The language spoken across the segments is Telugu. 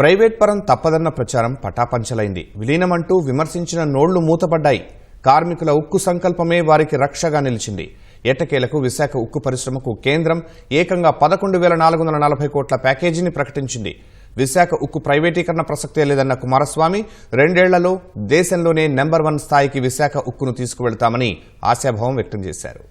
ప్రైవేట్ పరం తప్పదన్న ప్రచారం పటాపంచలైంది. విలీనమంటూ విమర్శించిన నోళ్ళు మూతపడ్డాయి. కార్మికుల ఉక్కు సంకల్పమే వారికి రక్షగా నిలిచింది. ఎట్టకేలకు విశాఖ ఉక్కు పరిశ్రమకు కేంద్రం ఏకంగా పదకొండు వేల నాలుగు వందల నలభై కోట్ల ప్యాకేజీని ప్రకటించింది. విశాఖ ఉక్కు ప్రైవేటీకరణ ప్రసక్తే లేదన్న కుమారస్వామి రెండేళ్ళలో దేశంలోనే నెంబర్ వన్ స్థాయికి విశాఖ ఉక్కును తీసుకువెళ్తామని ఆశాభావం వ్యక్తం చేశారు.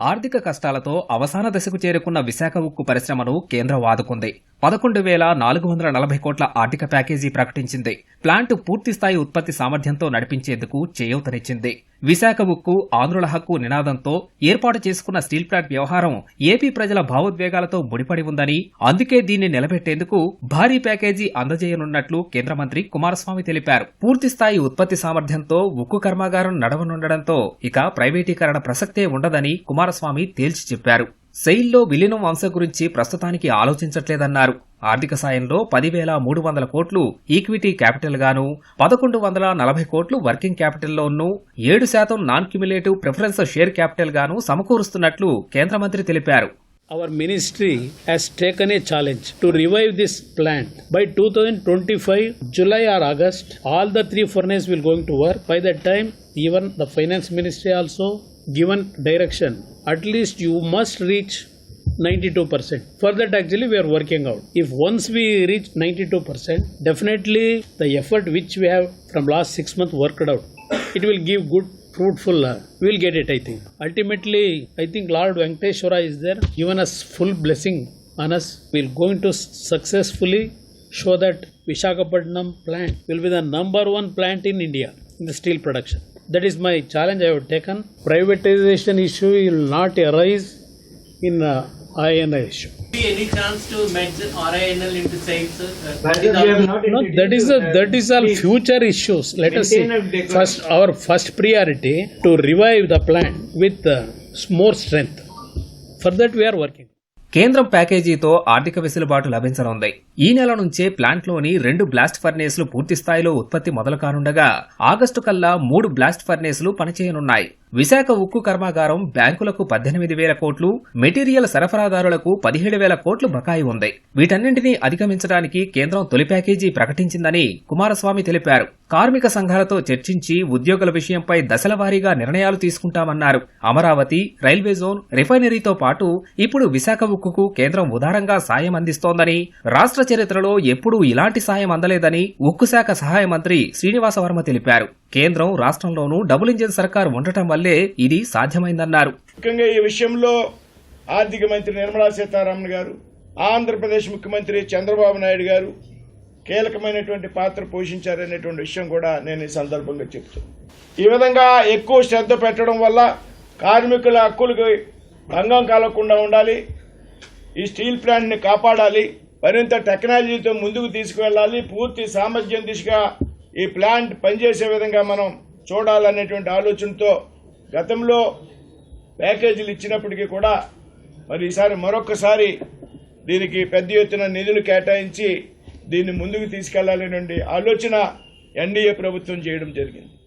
ఆర్థిక కష్టాలతో అవసాన దశకు చేరుకున్న విశాఖ ఉక్కు పరిశ్రమను కేంద్రం ఆదుకుంది. పదకొండు వేల నాలుగు వందల నలభై కోట్ల ఆర్థిక ప్యాకేజీ ప్రకటించింది. ప్లాంట్ పూర్తిస్థాయి ఉత్పత్తి సామర్థ్యంతో నడిపించేందుకు చేయూతనిచ్చింది. విశాఖ ఉక్కు ఆంధ్రుల హక్కు నినాదంతో ఏర్పాటు చేసుకున్న స్టీల్ ప్లాంట్ వ్యవహారం ఏపీ ప్రజల భావోద్వేగాలతో ముడిపడి ఉందని అందుకే దీన్ని నిలబెట్టేందుకు భారీ ప్యాకేజీ అందజేయనున్నట్లు కేంద్ర మంత్రి కుమారస్వామి తెలిపారు. పూర్తిస్థాయి ఉత్పత్తి సామర్థ్యంతో ఉక్కు కర్మాగారం నడవనుండడంతో ఇక ప్రైవేటీకరణ ప్రసక్తే ఉండదని కుమారస్వామి తేల్చి చెప్పారు. సెయిల్లో విలీనం అంశం గురించి ప్రస్తుతానికి ఆలోచించట్లేదన్నారు ఆర్థిక సాయంలో పదివేల మూడు వందల కోట్లు ఈక్విటీ క్యాపిటల్ గాను పదకొండు వందల నలభై కోట్లు వర్కింగ్ క్యాపిటల్లోనూ ఏడు శాతం non cumulative preference share capital గాను సమకూరుస్తున్నట్లు కేంద్ర మంత్రి తెలిపారు Our ministry has taken a challenge to revive this plant. By 2025, July or August, all the three furnaces will going to work. By that time, even the finance ministry also given direction. At least you must reach 92%. For that, actually, we are working out. If once we reach 92%, definitely the effort which we have from last six months worked out, it will give good fruitful uh, we will get it i think ultimately i think lord venkateshwara is there given us full blessing on us we're going to successfully show that visakhapatnam plant will be the number one plant in india in the steel production that is my challenge i have taken privatization issue will not arise in uh, INA issue. any chance to merge RINL into sales? uh, But not No, that is a, that is all future issues. Let us see. Maintain a decor- First, our first priority to revive the plant with uh, more strength. For that, we are working. కేంద్రం ప్యాకేజీతో ఆర్థిక వెసులుబాటు లభించనుంది. ఈ నెల నుంచే ప్లాంట్లోని రెండు బ్లాస్ట్ ఫర్నేసులు పూర్తి స్థాయిలో ఉత్పత్తి మొదలు కానుండగా ఆగస్టు కల్లా మూడు బ్లాస్ట్ ఫర్నేసులు పనిచేయనున్నాయి. విశాఖ ఉక్కు కర్మాగారం బ్యాంకులకు పద్దెనిమిది వేల కోట్లు మెటీరియల్ సరఫరాదారులకు పదిహేడు వేల కోట్లు బకాయి ఉంది. వీటన్నింటినీ అధిగమించడానికి కేంద్రం తొలి ప్యాకేజీ ప్రకటించిందని కుమారస్వామి తెలిపారు. కార్మిక సంఘాలతో చర్చించి ఉద్యోగుల విషయంపై దశలవారీగా నిర్ణయాలు తీసుకుంటామన్నారు. అమరావతి రైల్వే జోన్ రిఫైనరీతో పాటు ఇప్పుడు విశాఖ ఉక్కుకు కేంద్రం ఉదారంగా సాయం అందిస్తోందని రాష్ట్ర చరిత్రలో ఎప్పుడూ ఇలాంటి సాయం అందలేదని ఉక్కు శాఖ సహాయ మంత్రి శ్రీనివాసవర్మ తెలిపారు. కేంద్రం రాష్ట్రంలోనూ డబుల్ ఇంజిన్ సర్కార్ ఉండటం వల్లే ఇది సాధ్యమైందన్నారు. ముఖ్యంగా ఈ విషయంలో ఆర్థిక మంత్రి నిర్మలా సీతారామన్ గారు ఆంధ్రప్రదేశ్ ముఖ్యమంత్రి చంద్రబాబు నాయుడు గారు కీలకమైనటువంటి పాత్ర పోషించారనేటువంటి విషయం కూడా నేను ఈ సందర్భంగా చెప్తాను ఈ విధంగా ఎక్కువ శ్రద్ధ పెట్టడం వల్ల కార్మికుల హక్కులకు భంగం కలగకుండా ఉండాలి. ఈ స్టీల్ ప్లాంట్ని కాపాడాలి. మరింత టెక్నాలజీతో ముందుకు తీసుకువెళ్ళాలి. పూర్తి సామర్థ్యం దిశగా ఈ ప్లాంట్ పనిచేసే విధంగా మనం చూడాలనేటువంటి ఆలోచనతో గతంలో ప్యాకేజీలు ఇచ్చినప్పటికీ కూడా మరి ఈసారి మరొకసారి దీనికి పెద్ద ఎత్తున నిధులు కేటాయించి దీన్ని ముందుకు తీసుకెళ్ళాలనే ఆలోచన ఎన్డీఏ ప్రభుత్వం చేయడం జరిగింది.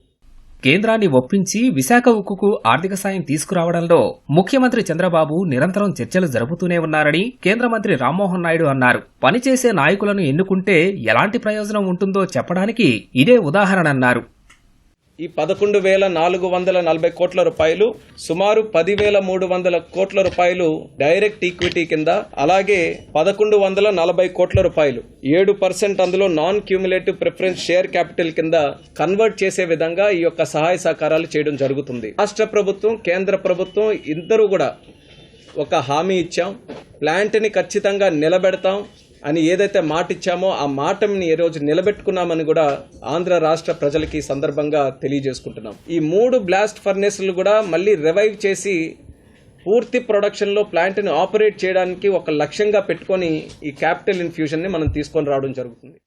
కేంద్రాన్ని ఒప్పించి విశాఖ ఉక్కుకు ఆర్థిక సాయం తీసుకురావడంలో ముఖ్యమంత్రి చంద్రబాబు నిరంతరం చర్చలు జరుపుతూనే ఉన్నారని కేంద్ర మంత్రి రామ్మోహన్ నాయుడు అన్నారు. పనిచేసే నాయకులను ఎన్నుకుంటే ఎలాంటి ప్రయోజనం ఉంటుందో చెప్పడానికి ఇదే ఉదాహరణన్నారు. ఈ పదకొండు వేల నాలుగు వందల నలభై కోట్ల రూపాయలు సుమారు పదివేల మూడు వందల కోట్ల రూపాయలు డైరెక్ట్ ఈక్విటీ కింద అలాగే పదకొండు వందల నలభై కోట్ల రూపాయలు. ఏడు పర్సెంట్ అందులో non cumulative preference share capital కింద కన్వర్ట్ చేసే విధంగా ఈ యొక్క సహాయ సహకారాలు చేయడం జరుగుతుంది. రాష్ట్ర ప్రభుత్వం కేంద్ర ప్రభుత్వం ఇద్దరు కూడా ఒక హామీ ఇచ్చాం. ప్లాంట్ని ఖచ్చితంగా నిలబెడతాం. అని ఏదైతే మాట ఇచ్చామో ఆ మాటని ఈ రోజు నిలబెట్టుకున్నామని కూడా ఆంధ్ర రాష్ట్ర ప్రజలకి సందర్భంగా తెలియజేసుకుంటున్నాం. ఈ మూడు బ్లాస్ట్ ఫర్నేసులు కూడా మళ్ళీ రివైవ్ చేసి పూర్తి ప్రొడక్షన్లో ప్లాంట్ని ఆపరేట్ చేయడానికి ఒక లక్ష్యంగా పెట్టుకొని ఈ క్యాపిటల్ ఇన్ఫ్యూజన్ని మనం తీసుకొని రావడం జరుగుతుంది.